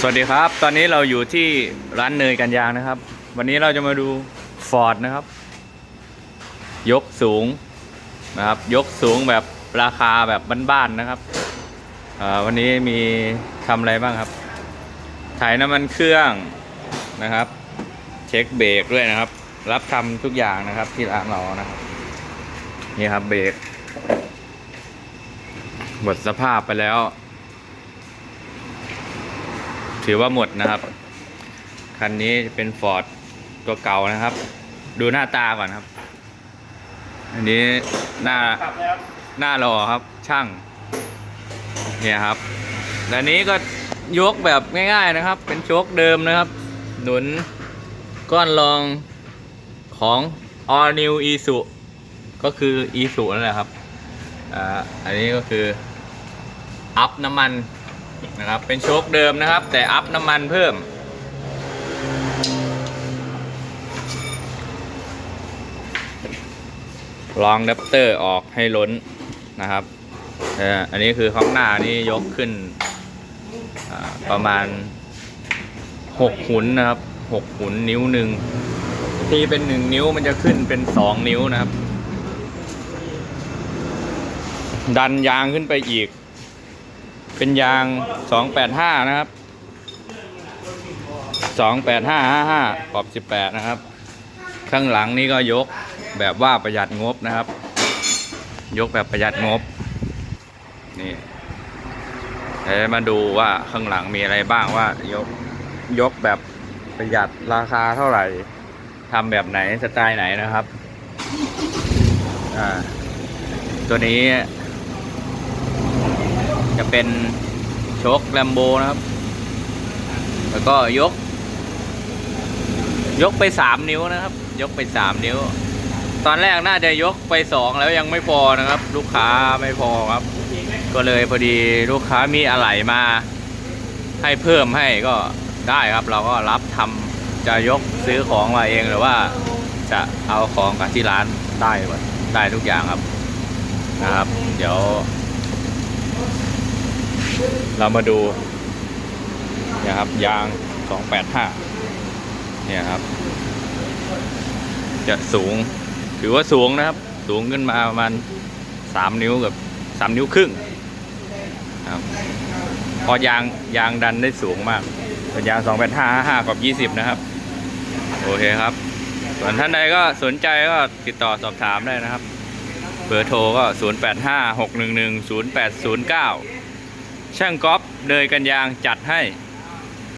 สวัสดีครับ ตอนนี้เราอยู่ที่ร้านเนยกันยางนะครับ วันนี้เราจะมาดูฟอร์ดนะครับ ยกสูงนะครับ ยกสูงแบบราคาแบบบ้านๆนะครับวันนี้มีทำอะไรบ้างครับ ถ่ายน้ำมันเครื่องนะครับ เช็คเบรกด้วยนะครับ รับทำทุกอย่างนะครับที่ร้านเรานะครับนี่ครับเบรกหมดสภาพไปแล้ว ถือว่าหมดนะครับ คันนี้เป็นฟอร์ดตัวเก่านะครับ ดูหน้าตาก่อนครับ อันนี้หน้าหน้ารอครับ ช่าง เนี่ยครับและนี้ก็ยกแบบง่ายๆนะครับ เป็นโชคเดิมนะครับ หนุนก้อนรองของ All New i s u ก็คือ i s u นั่นแหละครับ อ่า อันนี้ก็คือ อัพน้ำมัน นะครับ เป็นโชคเดิมนะครับ แต่อัพน้ำมันเพิ่ม ลองดัปเตอร์ออกให้ล้นนะครับอันนี้คือข้างหน้านี่ยกขึ้นประมาณหกหุนนะครับหกหุนนิ้วหนึ่งทีเป็นหนึ่งนิ้วมันจะขึ้นเป็นสองนิ้วนะครับ ดันยางขึ้นไปอีก เป็นยาง 285 นะครับ 28555ขอบ 18 นะครับ ข้างหลังนี่ก็ยกแบบว่าประหยัดงบนะครับ ยกแบบประหยัดงบ นี่เดี๋ยวมาดูว่าข้างหลังมีอะไรบ้างว่ายกยกแบบประหยัดราคาเท่าไหร่ทำแบบไหนสไตล์ไหนนะครับ อ่า ตัวนี้ จะเป็นโชคแลมโบนะครับ แล้วก็ยก ยกไปสามนิ้วนะครับ ยกไปสามนิ้ว ตอนแรกน่าจะยกไปสองแล้วยังไม่พอนะครับ ลูกค้าไม่พอครับ ก็เลยพอดีลูกค้ามีอะไหล่มา ให้เพิ่มให้ก็ได้ครับ เราก็รับทำจะยกซื้อของมาเองหรือว่าจะเอาของกับที่ร้านได้หมดได้ทุกอย่างครับนะครับ เดี๋ยว เรามาดูเนี่ยครับยาง 285 เนี่ยครับ จะสูง ถือว่าสูงนะครับ สูงขึ้นมาประมาณ 3 นิ้วกับ 3 นิ้วครึ่งครับพอยางยางดันได้สูงมากเป็นยาง 285 5กับ 20 นะครับ โอเคครับ ส่วนท่านใดก็สนใจก็ติดต่อสอบถามได้นะครับ เบอร์โทรก็ 085 611 0809 ช่างก๊อฟเดยกันยางจัดให้